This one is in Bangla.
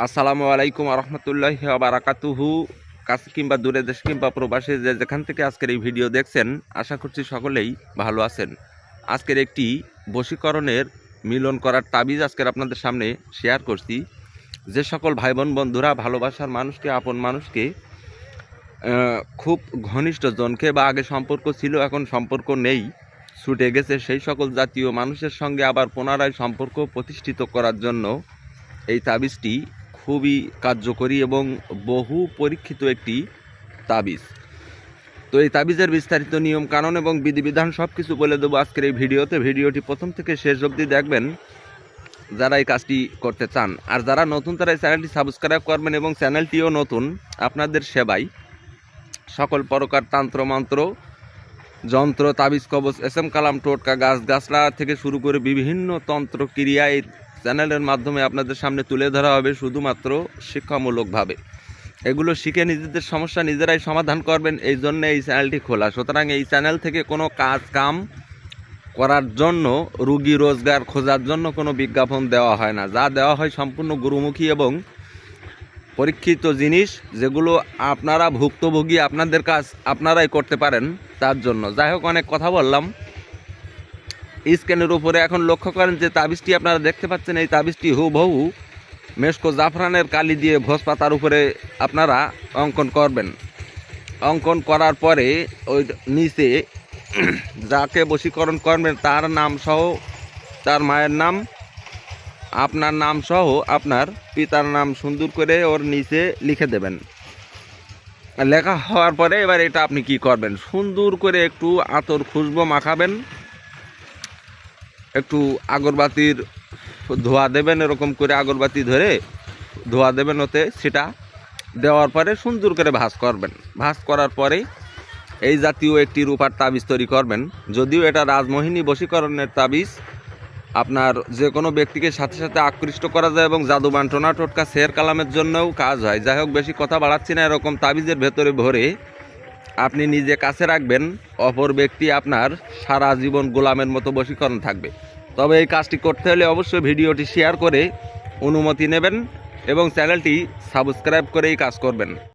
আসসালামু আলাইকুম রহমতুল্লাহ বারাকাতুহু। কাছে কিংবা দূরে দেশ কিংবা প্রবাসে যে যেখান থেকে আজকের এই ভিডিও দেখছেন, আশা করছি সকলেই ভালো আছেন। আজকের একটি বশীকরণের মিলন করার তাবিজ আজকের আপনাদের সামনে শেয়ার করছি। যে সকল ভাই বোন বন্ধুরা, ভালোবাসার মানুষকে, আপন মানুষকে খুব ঘনিষ্ঠ জনকে বা আগে সম্পর্ক ছিল, এখন সম্পর্ক নেই, ছুটে গেছে সেই সকল জাতীয় মানুষের সঙ্গে আবার পুনরায় সম্পর্ক প্রতিষ্ঠিত করার জন্য এই তাবিজটি খুবই কার্যকরী এবং বহু পরীক্ষিত একটি তাবিজ। তো এই তাবিজের বিস্তারিত নিয়ম কানুন এবং বিধিবিধান সব কিছু বলে দেবো আজকের এই ভিডিওতে। ভিডিওটি প্রথম থেকে শেষ অবধি দেখবেন যারা এই কাজটি করতে চান। আর যারা নতুন, তারা এই চ্যানেলটি সাবস্ক্রাইব করবেন এবং চ্যানেলটিও নতুন। আপনাদের সেবায় সকল প্রকার তান্ত্র মন্ত্র যন্ত্র, তাবিজ, কবচ, এস এম, কালাম, টোটকা, গাছ গাছলা থেকে শুরু করে বিভিন্ন তন্ত্র ক্রিয়া এই চ্যানেলের মাধ্যমে আপনাদের সামনে তুলে ধরা হবে শুধুমাত্র শিক্ষামূলকভাবে। এগুলো শিখে নিজেদের সমস্যা নিজেরাই সমাধান করবেন, এই জন্য এই চ্যানেলটি খোলা। সুতরাং এই চ্যানেল থেকে কোনো কাজ কাম করার জন্য, রুগী রোজগার খোঁজার জন্য কোনো বিজ্ঞাপন দেওয়া হয় না। যা দেওয়া হয় সম্পূর্ণ গুরুমুখী এবং পরীক্ষিত জিনিস, যেগুলো আপনারা ভুক্তভোগী আপনাদের কাজ, আপনারাই করতে পারেন তার জন্য। যাই হোক, অনেক কথা বললাম। স্ক্যানের উপরে এখন লক্ষ্য করেন যে তাবিজটি আপনারা দেখতে পাচ্ছেন, এই তাবিজটি হুবহু মেশকো জাফরানের কালি দিয়ে ভোজ পাতার উপরে আপনারা অঙ্কন করবেন। অঙ্কন করার পরে ওই নিচে যাকে বশীকরণ করবেন তার নাম সহ, তার মায়ের নাম, আপনার নাম সহ আপনার পিতার নাম সুন্দর করে ওর নিচে লিখে দেবেন। লেখা হওয়ার পরে এবার এটা আপনি কি করবেন? সুন্দর করে একটু আতর খুশবো মাখাবেন। আগরবাতির ধোয়া দেবেন, এরকম করে আগরবাতি ধরে ধোয়া দেবেন ওতে, সেটা দেওয়ার পরে সুন্দর করে ভাঁজ করবেন। ভাঁজ করার পরে এই জাতীয় একটি রূপার তাবিজ তৈরি করবেন। যদিও এটা রাজমোহিনী বশীকরণের তাবিজ, আপনার যে কোনো ব্যক্তিকে সাথে সাথে আকৃষ্ট করা যায় এবং জাদু বান্টনা টোটকা শের কালামের জন্যও কাজ হয়। যাই হোক, বেশি কথা বাড়াচ্ছি না, এরকম তাবিজের ভেতরে ভরে আপনি নিজে কাছে রাখবেন, অপর ব্যক্তি আপনার সারা জীবন গোলামের মতো বশীকরণ থাকবে। তবে এই কাজটি করতে হলে অবশ্যই ভিডিওটি শেয়ার করে অনুমতি নেবেন এবং চ্যানেলটি সাবস্ক্রাইব করে এই কাজ করবেন।